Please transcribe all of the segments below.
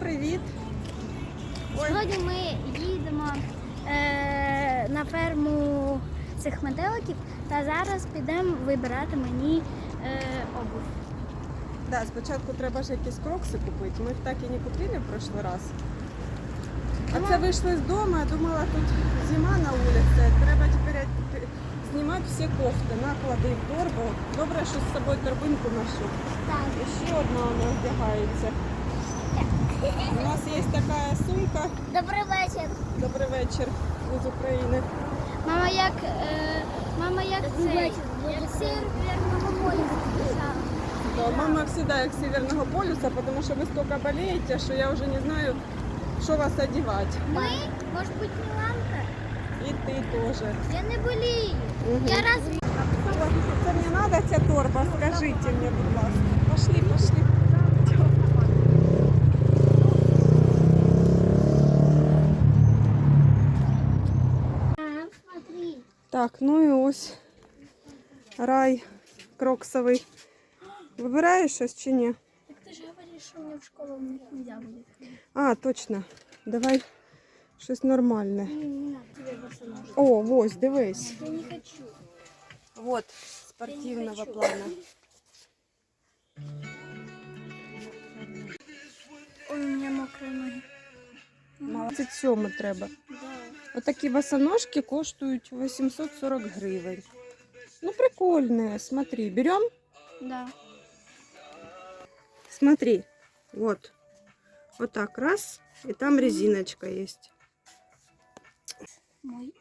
привіт. Ой, Сьогодні ми їдемо е, на ферму цих метеликів та зараз підемо вибирати мені е, обув. да, спочатку треба ж якісь крокси купити. Ми їх так і не купили в прошлый раз. А це вийшли з дому, я думала, тут зима на вулиці. Треба тепер е, знімати всі кофти, наклади в торбу. Добре, що з собою торбинку ношу. Так. І ще одна вона вдягається. У нас є така сумка. Добрий вечір. Добрий вечір з України. Мама як, е, мама як це, як сир вірного полюса писала. Да, мама всегда як Северного полюса, тому що ви столько болеете, що я вже не знаю, що вас одягати. Ми, може бути, Міланка? І ти теж. Я не болію. Мгм. Я раз Це мені треба ця торба, скажіть мені, будь ласка. Пошли, пошли. Так, ну і ось рай кроксовий. Вибираєш щось чи ні? Так ти ж говориш, що мені в школу не можна буде. А, точно. Давай щось нормальне. Не тебе. О, ось, дивись. Я не хочу. Вот, спортивного плана. Ой, у меня мокрые ноги. 27 треба. Да. Отакі босоножки коштують 840 гривень. Ну, прикольные, смотри. Берем? Да. Смотри. Вот. Вот так, раз. И там резиночка есть. Мой.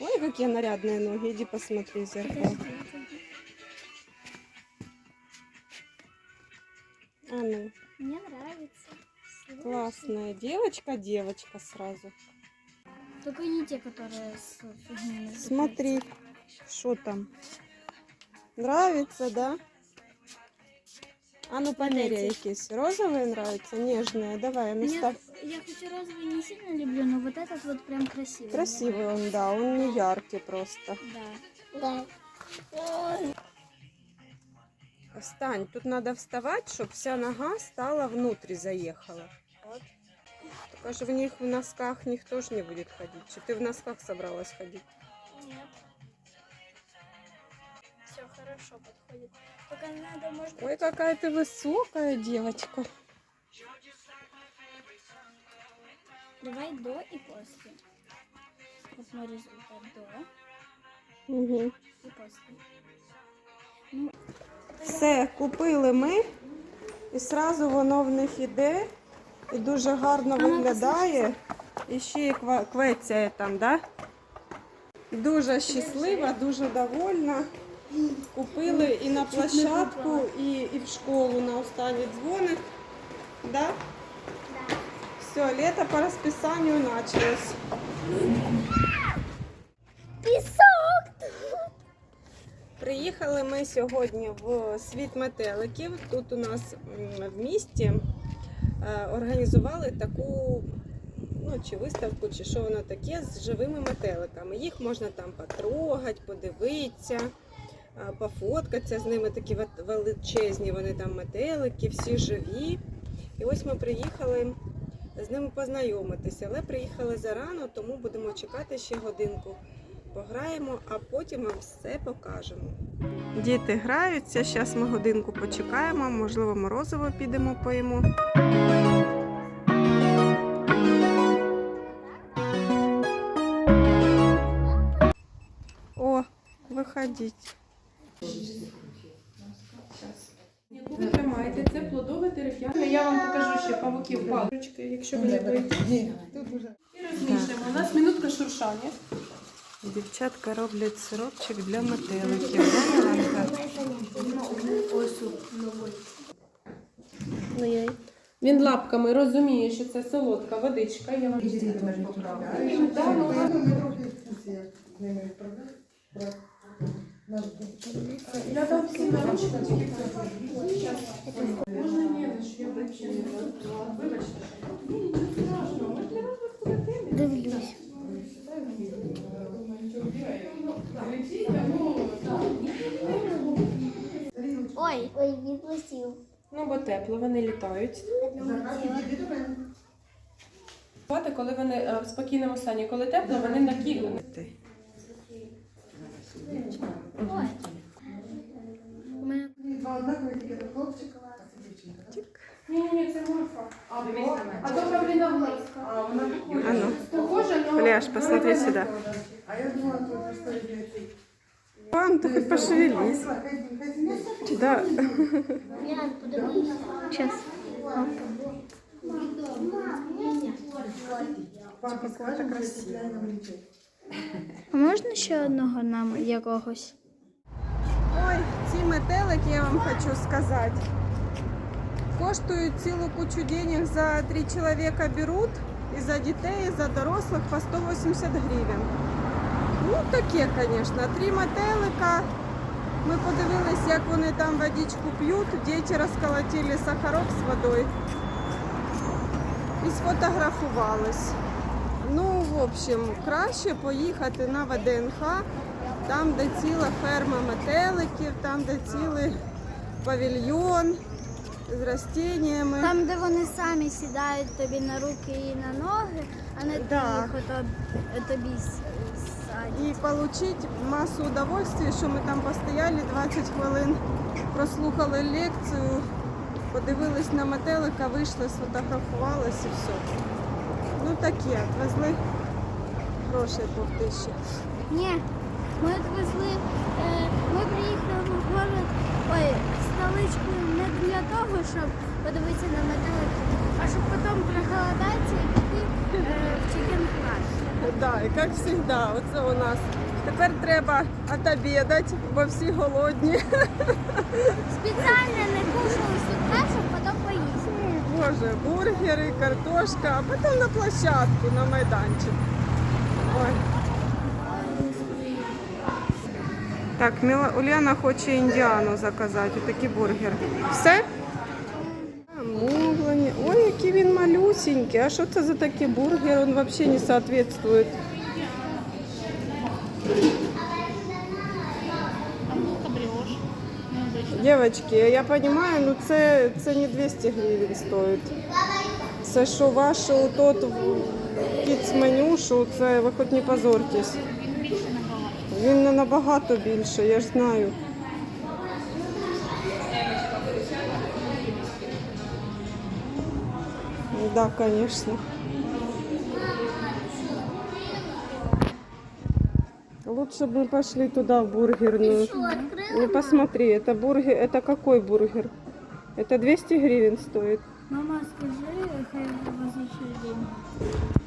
Ой, какие нарядные ноги. Иди посмотри в зеркало. А ну, Мне нравится. Классная. Девочка, девочка сразу. Только не те, которые с фигней. Смотри, что там. Нравится, да? А ну померяй якісь. Розовые нравятся, нежные. Давай, ну Я, я хоть розовый не сильно люблю, но вот этот вот прям красивый. Красивый он, да, он не яркий просто. Да. Да. Встань, тут надо вставать, чтобы вся нога стала внутрь заехала. Вот. Только же в них в носках никто ж не будет ходить. Что ты в носках собралась ходить? Нет. Все хорошо подходит. Только надо, может Ой, какая ты высокая девочка. давай до и после. Мой результат до Угу. и после. Ну, Все, купили ми, і сразу воно в них іде, і дуже гарно виглядає. І ще й квецяє там, да? Дуже щаслива, дуже довольна. Купили і на площадку, і, і в школу на останній дзвоник. Да? Все, лето по розписанню началось. Приїхали ми сьогодні в світ метеликів. Тут у нас в місті е, організували таку ну, чи виставку, чи що воно таке з живими метеликами. Їх можна там потрогати, подивитися, е, пофоткатися з ними. Такі величезні вони там метелики, всі живі. І ось ми приїхали з ними познайомитися, але приїхали зарано, тому будемо чекати ще годинку пограємо, а потім вам все покажемо. Діти граються, зараз ми годинку почекаємо, можливо, морозиво підемо поїмо. О, виходіть. Ви тримаєте, це плодове дерев'яне. Я вам покажу ще павуків палички, якщо ви не боїтесь. І розмішуємо. У нас минутка шуршання. Дівчатка роблять сиропчик для метеликів. Він лапками розуміє, що це солодка водичка. Я вам Да, ну, Я дам всім на ручку, Можна ні, що я взагалі. Вибачте. Ні, нічого страшного. Ми для вас розкладемо. Дивлюсь. Летіть, тому, так. Ой, ой, відпустив. Ну, бо тепло, вони літають. Коли вони е, в спокійному стані, коли тепло, вони. У мене Ні, ні, ні, це морфа. А то. А ну, Похоже, але... Пляж, посмотри сюда. А я думала, тут идет. Пан, ты хоть пошевелись. Да. Час. Папа, скажем, красиво. А можна ще одного нам якогось? Ой, ці метелики, я вам хочу сказати, коштують цілу кучу денег за три чоловіка беруть, і за дітей, і за дорослих по 180 гривень. Ну, таке, звісно. Три метелика. Ми подивились, як вони там водичку п'ють, діти розколотили сахарок з водою і сфотографувались. Ну, в общем, краще поїхати на ВДНХ, там, де ціла ферма метеликів, там, де цілий павільйон з растіннями. Там, де вони самі сідають тобі на руки і на ноги, а не ти Да. їх ото- тобі садять. І отримати масу удовольствия, що ми там постояли 20 хвилин, прослухали лекцію, подивились на метелика, вийшли, сфотографувалися і все. Ну таке, везли грошей по тисячі. Ні, ми відвезли, е, ми приїхали в город, ой, в столичку не для того, щоб подивитися на метелики, а щоб потім проголодатися і піти е, в чекін-клас. Да, і як завжди, оце у нас. Тепер треба отобідати, бо всі голодні. Спеціально не кушали сюди, щоб потім поїсти. Боже, бургери, картошка, а потім на площадку, на майданчик. Ой. Так. Уляна хоче індіану заказати, такий бургер. Все? Замовлення. Ой, який він малюсенький. А що це за такий бургер? Він взагалі не соответствует. Девочки, я понимаю, ну це, це не 200 гривень стоїть. Це що ваше тот кіц меню, що це ви хоч не позорьтесь. Він не набагато більше, я ж знаю. Да, конечно. Лучше бы мы пошли туда, в бургерную. Ну посмотри, это бургер, это какой бургер? Это 200 гривен стоит. Мама, скажи, хай возвращає день.